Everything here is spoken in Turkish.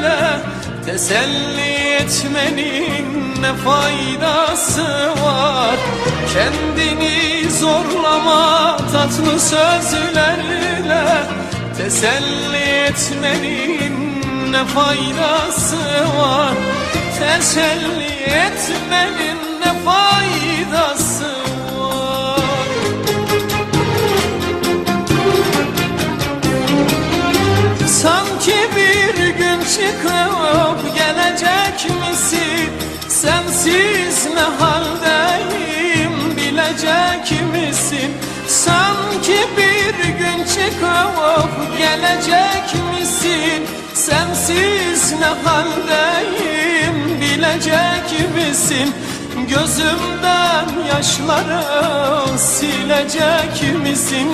sözlerle Teselli etmenin ne faydası var? Kendini zorlama tatlı sözlerle Teselli etmenin ne faydası var? Teselli etmenin ne faydası bir gün çıkıp gelecek misin? Sensiz ne haldeyim bilecek misin? Sanki bir gün çıkıp gelecek misin? Sensiz ne haldeyim bilecek misin? Gözümden yaşları silecek misin?